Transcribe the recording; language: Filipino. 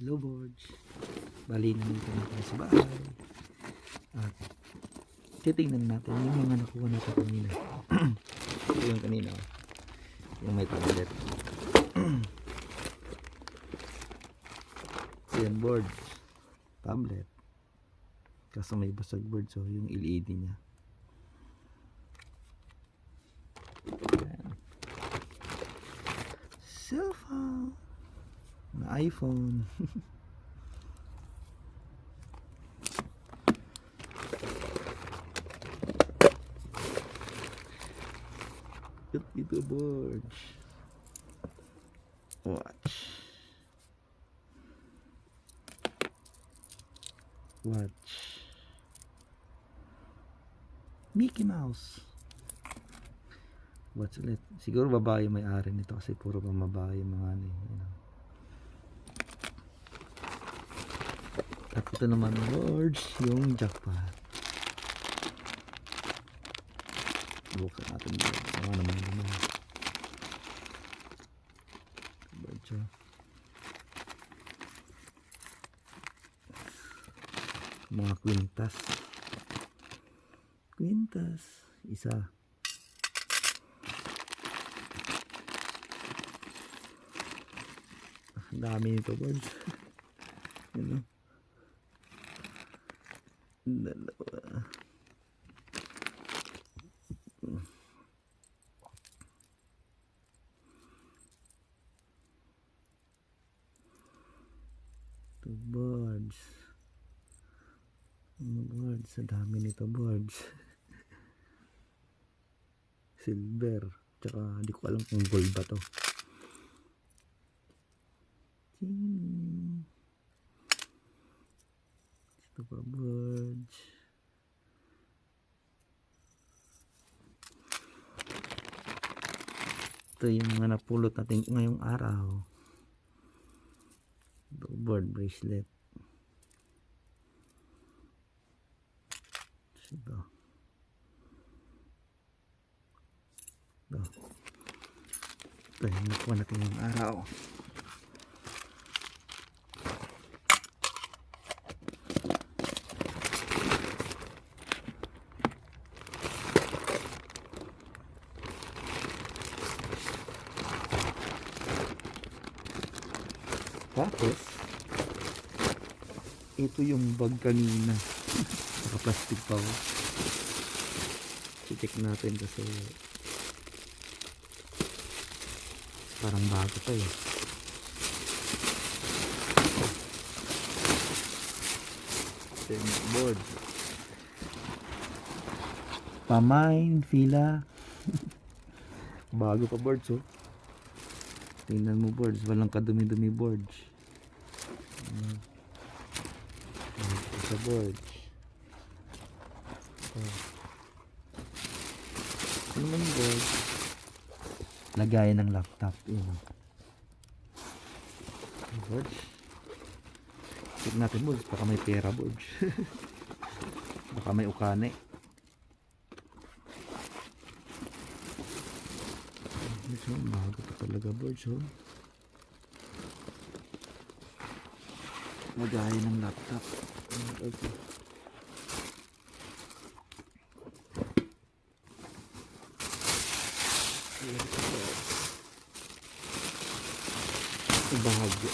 Hello boards. Bali na tayo sa bahay. At titingnan natin yung mga nakuha natin kanina. Yung kanina. Yung may tablet. Yan board. Tablet. Kaso may basag board so yung LED niya. Yan. Cellphone. IPhone. Look ito boards. Watch. Watch. Mickey Mouse. Watch ulit. Siguro babae may ari nito kasi puro pa babae mga ano eh, you know. Ito naman boards yung jackpot. Bukan natin. Mga naman naman. Boards oh. Mga kwintas. Kwintas. Isa. Ang dami nito boards. Ano? Dalawa. Two boards. Mga boards. Ang dami nito boards. Silver. Tsaka di ko alam kung gold ba to. Boards. Ito yung mga napulot natin ngayong araw. Board bracelet. Ito. Ito. Ito yung nakuha natin ngayong araw. Tapos, ito yung bag kanina. Naka-plastic pa oh. I-check natin kasi parang bago pa eh. Ito board. Pamain, fila. bago pa boards oh. Tingnan mo boards, walang kadumi-dumi boards. Ayan. Ito sa boards. Oh. Ano man boards? Lagayan ng laptop. Yun. Boards. Check natin boards, baka may pera boards. baka may ukane. Ito, bago pa talaga boards, oh. magaya ng laptop okay. bahagya